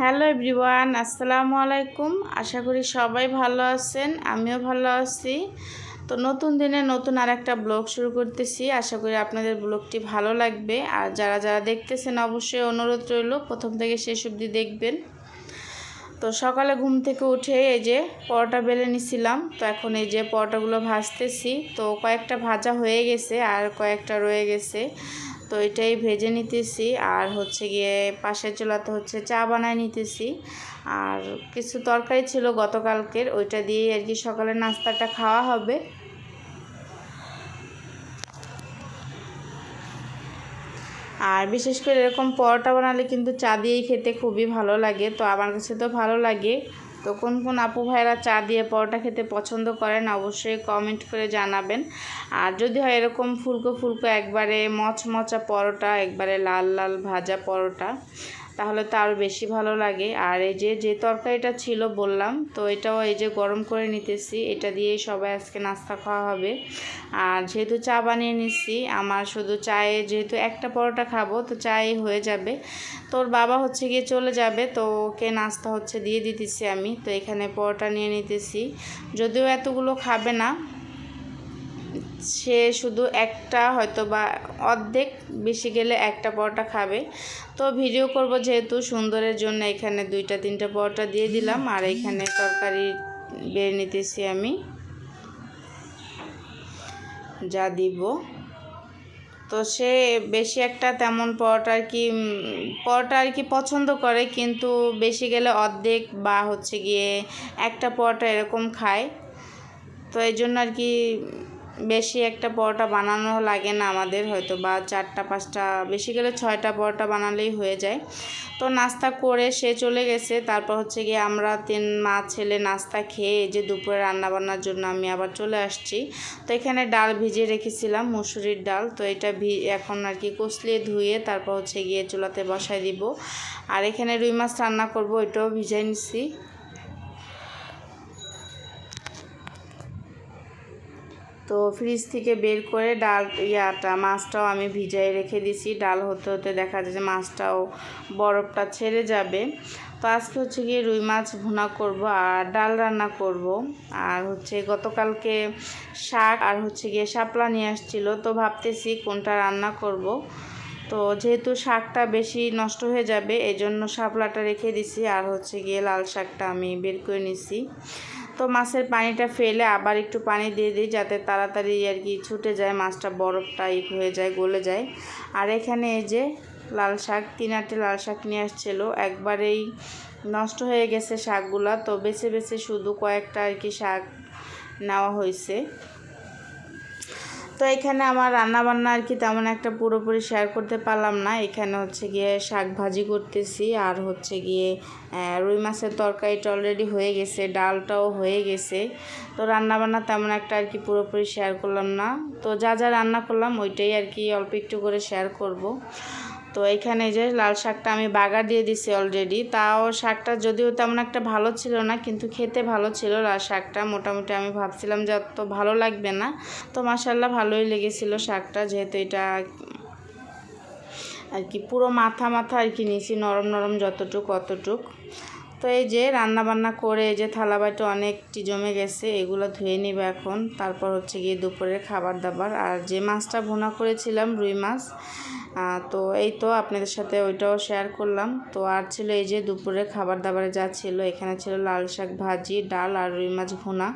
Hello everyone, আসসালামু আলাইকুম। আশা করি সবাই ভালো আছেন, আমিও ভালো আছি। তো নতুন দিনে নতুন আর একটা ব্লগ শুরু করতেছি। আশা করি আপনাদের ব্লগটি ভালো লাগবে। আর যারা যারা দেখতেছেন, অবশ্যই অনুরোধ রইল, প্রথম থেকে শেষ অবধি দেখবেন। তো সকালে ঘুম থেকে উঠে এই যে পরোটা বেলে নিছিলাম। তো এখন এই যে পরোটাগুলো ভাজতেছি। তো কয়েকটা ভাজা হয়ে গেছে, আর কয়েকটা রয়ে গেছে। তো এটাই ভেজে নিতেছি। আর হচ্ছে গিয়ে পাশের চুলাতে হচ্ছে চা বানায় নিতেছি। আর কিছু তরকারি ছিল গতকালকের, ওইটা দিয়ে আর কি সকালে নাস্তাটা খাওয়া হবে। আর বিশেষ করে এরকম পরোটা বানালে কিন্তু চা দিয়েই খেতে খুবই ভালো লাগে। তো আমার কাছে তো ভালো লাগে। তো কোন কোন আপু ভাইয়েরা চা দিয়ে পরোটা খেতে পছন্দ করেন অবশ্যই কমেন্ট করে জানাবেন। আর যদি হয় এরকম ফুলকো ফুলকো একবারে মচমচা পরোটা, একবারে লাল লাল ভাজা পরোটা তাহলে তো আরও বেশি ভালো লাগে। আর এই যে যে তরকারিটা ছিল বললাম, তো এটাও এই যে গরম করে নিতেছি। এটা দিয়েই সবাই আজকে নাস্তা খাওয়া হবে। আর যেহেতু চা বানিয়ে নিচ্ছি, আমার শুধু চায়ে যেহেতু একটা পরোটা খাব, তো চায়ে হয়ে যাবে। তোর বাবা হচ্ছে গিয়ে চলে যাবে, তো ওকে নাস্তা হচ্ছে দিয়ে দিতেছি আমি। তো এখানে পরোটা নিয়ে নিতেছি। যদিও এতগুলো খাবে না সে শুধু একটা হয়তো বা অর্ধেক বেশি গেলে একটা পরোটা খাবে। তো ভিডিও করব যেহেতু সুন্দরের জন্য এখানে দুইটা, তিনটা পরোটা দিয়ে দিলাম। আর এখানে তরকারি বেড়ে নিতেছি আমি। যা দিব। তো সে বেশি একটা তেমন পরোটা আর কি পরোটা আর কি পছন্দ করে, কিন্তু বেশি গেলে অর্ধেক বা হচ্ছে গিয়ে একটা পরোটা এরকম খায়। তো এই জন্য আর কি বেশি একটা পরোটা বানানো লাগে না আমাদের হয়তো বা চারটা, পাঁচটা, বেশি গেলে ছয়টা পরোটা বানালেই হয়ে যায়। তো নাস্তা করে সে চলে গেছে। তারপর হচ্ছে গিয়ে আমরা তিন মা ছেলে নাস্তা খেয়ে যে দুপুরে রান্নাবান্নার জন্য আমি আবার চলে আসছি। তো এখানে ডাল ভিজিয়ে রেখেছিলাম, মুসুরির ডাল। তো এটা ভি, এখন আর কি কষলিয়ে ধুয়ে তারপর হচ্ছে গিয়ে চুলাতে বসাই দিব। আর এখানে রুই মাছ রান্না করব, এটাও ভিজাই নিছি। তো ফ্রিজ থেকে বের করে ডাল ইয়াটা, মাছটাও আমি ভিজাই রেখে দিছি। ডাল হতে হতে দেখা যায় যে মাছটাও বরফটা ছেড়ে যাবে। তো আজকে হচ্ছে গিয়ে রুই মাছ ভুনা করব আর ডাল রান্না করব। আর হচ্ছে গতকালকে শাক আর হচ্ছে গিয়ে শাপলা নিয়ে আসছিল। তো ভাবতেছি কোনটা রান্না করব। তো যেহেতু শাকটা বেশি নষ্ট হয়ে যাবে এই জন্য শাপলাটা রেখে দিছি। আর হচ্ছে গিয়ে লাল শাকটা আমি বের করে নিছি। তো মাছের পানিটা ফেলে আবার একটু পানি দিয়ে দিই যাতে তাড়াতাড়ি আর কি ছুটে যায়, মাছটা বরফটা ই হয়ে যায়, গলে যায়। আর এখানে এই যে লাল শাক তিন আটটি লাল শাক নিয়ে আসছিল। একবারেই নষ্ট হয়ে গেছে শাকগুলা, তো বেছে বেছে শুধু কয়েকটা আর কি শাক নেওয়া হয়েছে। তো এখানে আমার রান্না বান্না আর কি তেমন একটা পুরোপুরি শেয়ার করতে পারলাম না। এখানে হচ্ছে গিয়ে শাক ভাজি করতেছি, আর হচ্ছে গিয়ে রুই মাছের তরকারিটা অলরেডি হয়ে গেছে, ডালটাও হয়ে গেছে। তো রান্না বান্না তেমন একটা আর কি পুরোপুরি শেয়ার করলাম না। তো যা যা রান্না করলাম ওইটাই আর কি অল্প একটু করে শেয়ার করব। তো এখানে যে লাল শাকটা আমি বাগার দিয়ে দিছি অলরেডি তাও শাকটা যদিও তেমন একটা ভালো ছিল না, কিন্তু খেতে ভালো ছিল লাল শাকটা। মোটামুটি আমি ভাবছিলাম যে অত ভালো লাগবে না, তো মাসাল্লাহ ভালোই লেগেছিল শাকটা, যেহেতু এটা আর কি পুরো মাথা মাথা আর কি নিয়েছি, নরম নরম যতটুক অতটুক। তো এই যে রান্না বান্না করে এই যে থালা বাটি অনেকটি জমে গেছে, এগুলো ধুয়ে নিবে এখন। তারপর হচ্ছে গিয়ে দুপুরের খাবার দাবার। আর যে মাছটা ভুনা করেছিলাম, রুই মাছ তো এই তো আপনাদের সাথে ওইটাও শেয়ার করলাম। তো আর ছিল এই যে দুপুরে খাবার দাবারে যা ছিল, এখানে ছিল লাল শাক ভাজি, ডাল আর রুই মাছ ভুনা।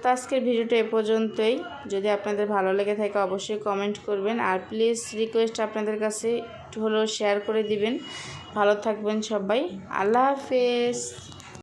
তো আজকের ভিডিওটা এ পর্যন্তই। যদি আপনাদের ভালো লেগে থাকে অবশ্যই কমেন্ট করবেন আর প্লিজ রিকোয়েস্ট আপনাদের কাছে একটু হলেও শেয়ার করে দিবেন। ভালো থাকবেন সবাই। আল্লাহ হাফেজ।